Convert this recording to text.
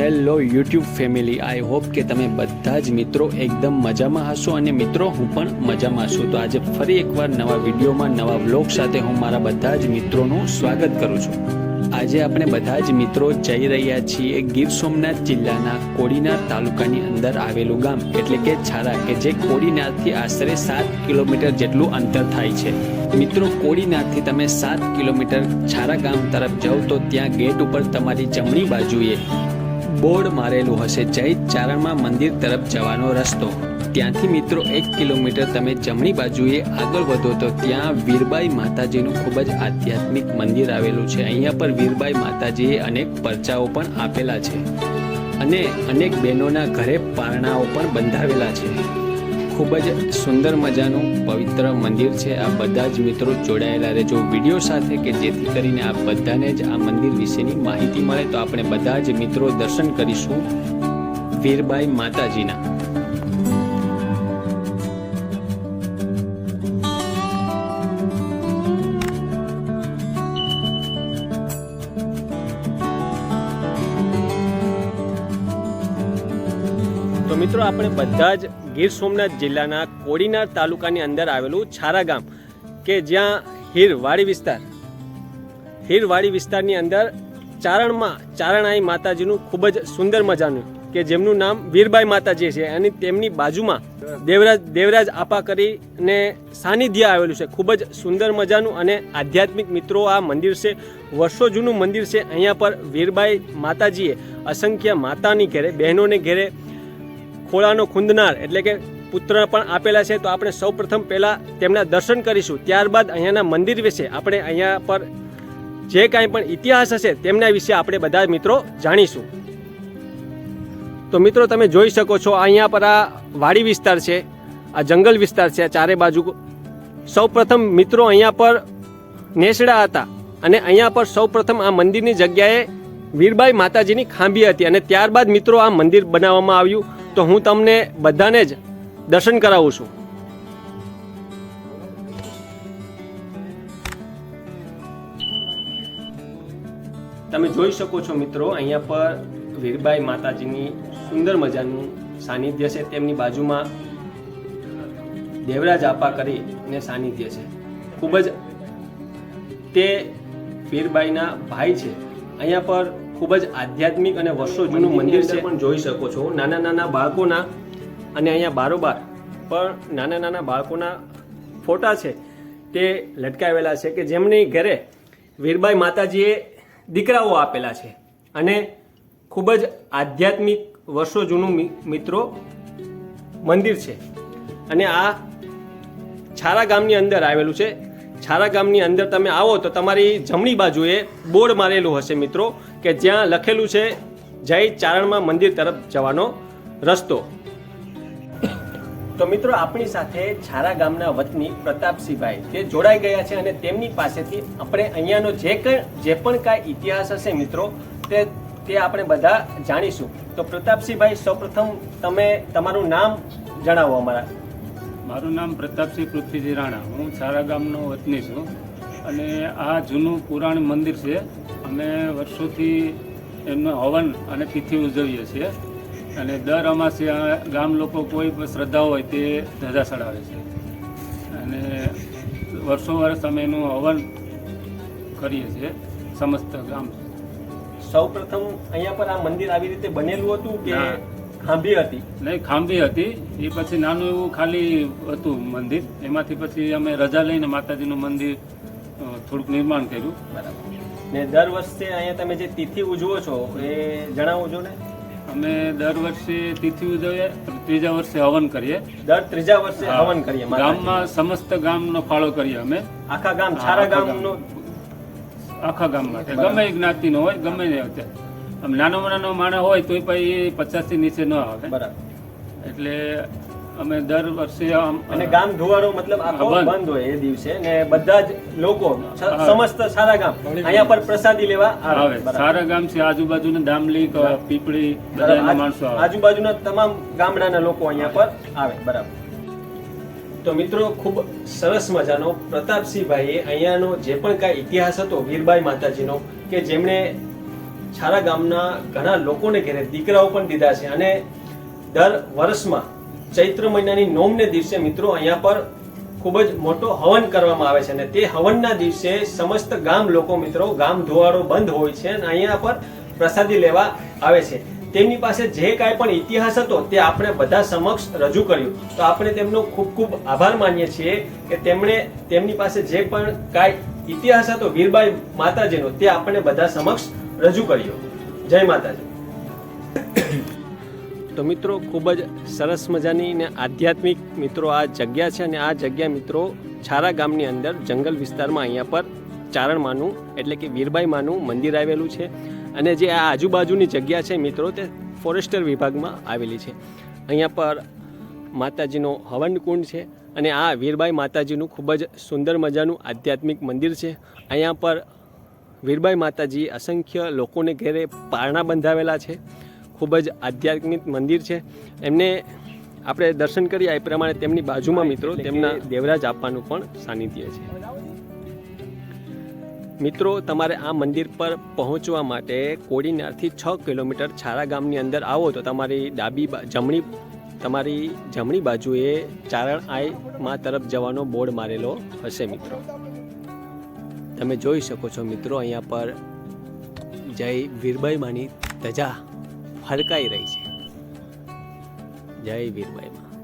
Hello YouTube family I hope કે તમે બધા જ મિત્રો એકદમ મજામાં હશો અને મિત્રો, હું પણ મજામાં છું. તો આજે ફરી એકવાર નવા વિડીયોમાં, નવા વ્લોગ સાથે હું મારા બધા જ મિત્રોનું સ્વાગત કરું છું. આજે આપણે બધા જ મિત્રો જઈ રહ્યા છીએ ગીર સોમનાથ જિલ્લાના કોડીનાર તાલુકાની અંદર આવેલું ગામ, એટલે કે છારા, કે જે કોડીનારથી આશરે સાત કિલોમીટર જેટલું અંતર થાય છે. મિત્રો, કોડીનારથી તમે સાત કિલોમીટર છારા ગામ તરફ જાઓ તો ત્યાં ગેટ ઉપર તમારી જમણી બાજુએ બોર્ડ મારેલું હશે. જય ચારણમાં મંદિર તરફ જવાનો રસ્તો. ત્યાંથી મિત્રો એક કિલોમીટર તમે જમણી બાજુએ આગળ વધો તો ત્યાં વીરબાઈ માતાજીનું ખૂબ જ આધ્યાત્મિક મંદિર આવેલું છે. અહીંયા પર વીરબાઈ માતાજીએ અનેક પરચાઓ પણ આપેલા છે અને અનેક બહેનોના ઘરે પારણાઓ પણ બંધાવેલા છે. ખૂબ જ સુંદર મજાનું પવિત્ર મંદિર છે. આ બધા જ મિત્રો જોડાયેલા રહેજો વીડિયો સાથે કે જેથી કરીને આ બધાને જ આ મંદિર વિશેની માહિતી મળે. તો આપણે બધા જ મિત્રો દર્શન કરીશું વીરબાઈ માતાજીના. તો મિત્રો, આપણે બધા જ ગીર સોમનાથ જિલ્લાના કોડીનાર તાલુકાની અંદર આવેલું છારા ગામ કે જ્યાં હીરવાડી વિસ્તાર, હીરવાડી વિસ્તારની અંદર ચારણમાં ચારણાઈ માતાજીનું ખૂબ જ સુંદર મજાનું કે જેમનું નામ વીરબાઈ માતાજી છે અને તેમની બાજુમાં દેવરાજ દેવરાજ આપા કરીને સાનિધ્ય આવેલું છે. ખૂબ જ સુંદર મજાનું અને આધ્યાત્મિક મિત્રો આ મંદિર છે. વર્ષો જૂનું મંદિર છે. અહીંયા પર વીરબાઈ માતાજીએ અસંખ્ય માતાની ઘેરે, બહેનોને ઘેરે ખોળાનો ખુંદનાર એટલે કે પુત્ર પણ આપેલા છે, તો આપણે સૌ પ્રથમ પહેલાં તેમના દર્શન કરીશું. ત્યારબાદ અહીંયાના મંદિર વિશે આપણે અહીંયા પર જે કાંઈ પણ ઇતિહાસ હશે તેમના વિશે આપણે બધા મિત્રો જાણીશું. તો મિત્રો તમે જોઈ શકો છો અહીંયા પર આ વાડી વિસ્તાર છે, આ જંગલ વિસ્તાર છે, આ ચારે બાજુ. સૌ પ્રથમ મિત્રો અહીંયા પર નેસડા હતા અને અહીંયા પર સૌ પ્રથમ આ મંદિરની જગ્યાએ વીરબાઈ માતાજીની ખાંભી હતી અને ત્યારબાદ મિત્રો આ મંદિર બનાવવામાં આવ્યું. તો હું તમને બધાને જ દર્શન કરાવું છું. તમે જોઈ શકો છો મિત્રો, અહીંયા પર વીરબાઈ માતાજીની સુંદર મજાનું સાનિધ્ય છે. તેમની બાજુમાં દેવરાજ આપા કરીને સાનિધ્ય છે. ખૂબ જ તે વીરબાઈના ભાઈ છે. અહીંયા પર ખૂબ જ આધ્યાત્મિક અને વર્ષો જૂનું મંદિર છે. પણ જોઈ શકો છો. નાના નાના બાળકોના અને અહીંયા બારોબાર પણ નાના નાના બાળકોના ફોટા છે. તે લટકાવેલા છે કે જેમની ઘરે વીરબાઈ માતાજીએ દીકરાઓ આપેલા છે. અને ખૂબ જ આધ્યાત્મિક વર્ષો જૂનું મિત્રો મંદિર છે. અને આ છારા ગામની અંદર આવેલું છે. છારા ગામની અંદર તમે આવો તો તમારી જમણી બાજુએ બોર્ડ મારેલું હશે મિત્રો, કે જ્યાં લખેલું છે, જય ચારણમાં મંદિર તરફ જવાનો રસ્તો. તો મિત્રો, આપણી સાથે છારા ગામના વતની પ્રતાપસિંહભાઈ, તે જોડાઈ ગયા છે અને તેમની પાસેથી આપણે અહીંયાનો જે કંઈ, જે પણ કાંઈ ઇતિહાસ હશે મિત્રો, તે તે આપણે બધા જાણીશું. તો પ્રતાપસિંહભાઈ, સૌપ્રથમ તમે તમારું નામ જણાવો અમારા. મારું નામ પ્રતાપસિંહ પૃથ્વીજી રાણા. હું સારા ગામનો વતની છું અને આ જૂનું પુરાણ મંદિર છે. અમે વર્ષોથી એમનો હવન અને તિથિ ઉજવીએ છીએ. અને દર અમાસે ગામ લોકો કોઈ પણ શ્રદ્ધા હોય તે ધજા ચડાવે છે. અને વર્ષો વર્ષ અમે એનું હવન કરીએ છીએ સમસ્ત ગામ. સૌપ્રથમ અહીંયા પર આ મંદિર આવી રીતે બનેલું હતું કે. ખાંભી હતી. નહીં ખાંભી હતી. એ પછી નાનું એવું ખાલી હતું મંદિર. એમાંથી પછી અમે રજા લઈને માતાજીનું મંદિર થોડુંક નિર્માણ કર્યું. બરાબર. ને દર વર્ષે અહીંયા તમે જે તિથિ ઉજવો છો એ જણાવો છો ને? અમે દર વર્ષે તિથિ ઉજવીએ ત્રીજા વર્ષે હવન કરીએ. દર ત્રીજા વર્ષે હવન કરીએ ગામમાં સમસ્ત ગામનો ફાળો કરીએ અમે. આખા ગામ સારા ગામનો? આખા ગામ માટે. ગમે જ્ઞાતિનો હોય ગમે તે હોય. આમ નાનો નાનો માણસ હોય તોય પછી પચાસથી નીચે ન આવે. બરાબર. એટલે અમે દર વર્ષે અને ગામ ધોવાનો મતલબ આખો બંધ. હોય એ દિવસે ને બધા જ લોકો સમસ્ત સારા ગામ અહીંયા પર પ્રસાદી લેવા આવે. સારા ગામ છે આજુબાજુના દામલી ક- પીપળી બધા માણસો આજુબાજુના તમામ ગામડાના લોકો અહીંયા પર આવે. બરાબર. તો મિત્રો ખૂબ સરસ મજાનો પ્રતાપસિંહભાઈએ અહીંયાનો જે પણ કાંઈ ઇતિહાસ હતો વીરબાઈ માતાજીનો કે જેમણે છારા ગામના ઘણા લોકોને ઘેરે દીકરાઓ પણ દીધા છે અને દર વર્ષમાં ચૈત્ર મહિનાની નોમને દિવસે મિત્રો અહીંયા પર ખૂબ જ મોટો હવન કરવામાં આવે છે અને તે હવનના દિવસે સમસ્ત ગામ લોકો મિત્રો ગામ ધોવાડો બંધ હોય છે અને અહીંયા પર પ્રસાદી લેવા આવે છે. તેમની પાસે જે કાંઈ પણ ઇતિહાસ હતો તે આપણે બધા સમક્ષ રજૂ કર્યું. તો આપણે તેમનો ખૂબ ખૂબ આભાર માનીએ છીએ કે તેમણે તેમની પાસે જે પણ કાંઈ ઇતિહાસ હતો, વીરબાઈ માતાજીનો, તે આપણે બધા સમક્ષ રજૂ કર્યો. જય માતાજી. તો મિત્રો, ખૂબ જ સરસ મજાની ને આધ્યાત્મિક મિત્રો આ જગ્યા છે અને આ જગ્યા મિત્રો છારા ગામની અંદર જંગલ વિસ્તારમાં અહીંયા પર ચારણ માનું, એટલે કે વીરબાઈ માનું મંદિર આવેલું છે. અને જે આ આજુબાજુની જગ્યા છે મિત્રો, તે ફોરેસ્ટર વિભાગમાં આવેલી છે. અહીંયા પર માતાજીનો હવન કુંડ છે અને આ વીરબાઈ માતાજીનું ખૂબ જ સુંદર મજાનું આધ્યાત્મિક મંદિર છે. અહીંયા પર વીરબાઈ માતાજી અસંખ્ય લોકોને ઘેરે પારણા બંધાવેલા છે. ખૂબ જ આધ્યાત્મિક મંદિર છે. એમને આપણે દર્શન કરીએ એ પ્રમાણે તેમની બાજુમાં મિત્રો તેમના દેવરાજ આપવાનું પણ સાનિધ્ય છે. મિત્રો તમારે આ મંદિર પર પહોંચવા માટે કોડીનારથી છ કિલોમીટર છારા ગામની અંદર આવો તો તમારી ડાબી જમણી તમારી જમણી બાજુએ ચારણ આઈ માં તરફ જવાનો બોર્ડ મારેલો હશે મિત્રો. તમે જોઈ શકો છો મિત્રો, અહીંયા પર જય વીરબાઈ માની ધજા ફરકાઈ રહી છે. જય વીરબાઈ મા